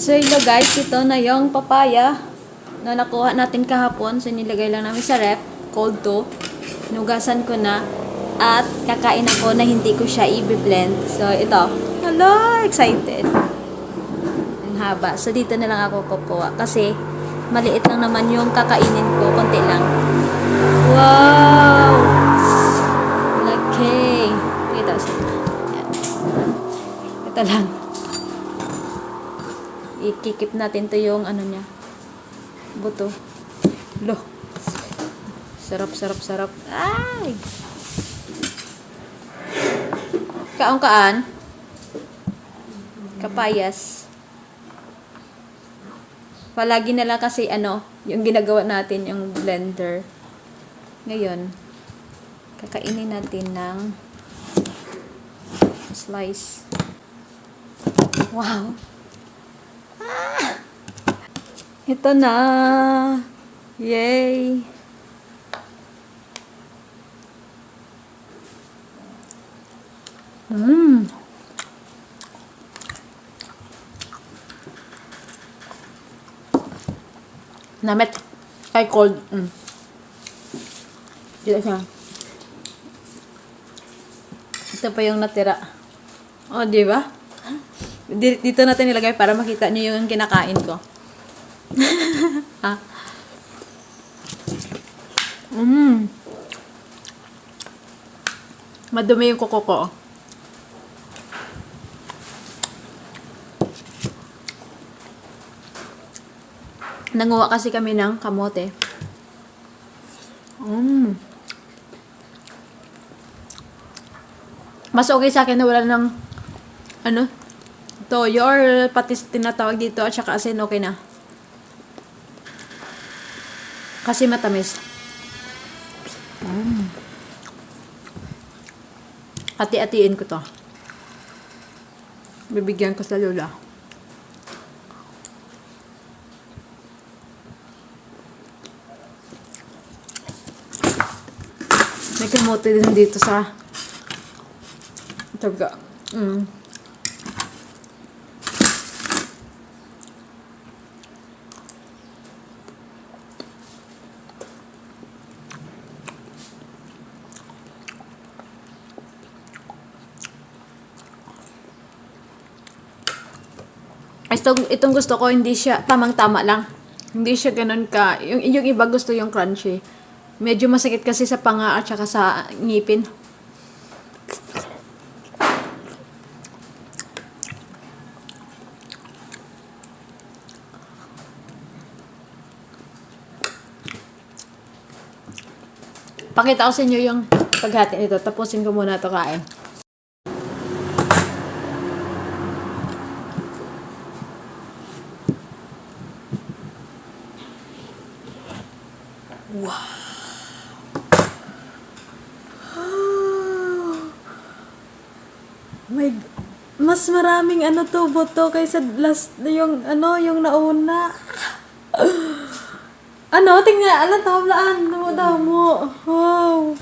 So, hello guys, ito na yung papaya na nakuha natin kahapon. So, nilagay lang namin sa rep, cold to. Nugasan ko na. At kakain ako na hindi ko siya i-blend. So, ito. Hello! Excited. Ang haba. So, dito na lang ako kukuha. Kasi, maliit lang naman yung kakainin ko. Konti lang. Wow! Laki. Ito. Ito lang. Ikikip natin to yung ano niya. Buto. Lo. Sarap, sarap, sarap. Ay! Kaong-kaan. Kapayas. Palagi na lang kasi ano, yung ginagawa natin, yung blender. Ngayon, kakainin natin ng slice. Wow! Ito na. Yay. Mmm. Namit. Kay cold. Mm. Dito siya. Ito pa yung natira. Oh, di ba? Di- Dito natin nilagay para makita niyo yung kinakain ko. ah. Mm. Madumi yung kuko ko. Nanguha kasi kami ng kamote. Mm. Mas okay sa akin na wala ng ano, toyo or patis tinatawag dito at saka asin okay na. Kasi matamis. Mm. Ati-atiin ko to. Bibigyan ko sa lula. May kamote din dito sa taga. Mm. Itong, itong gusto ko, hindi siya, tamang-tama lang. Hindi siya ganun ka, yung, yung iba gusto yung crunchy. Medyo masakit kasi sa panga at saka sa ngipin. Pakita ko sa inyo yung paghati nito. Tapusin ko muna ito kain. May mas maraming ano to boto kaysa last yung ano yung nauna. ano tingnan ala tablaan mo daw mo. Wow.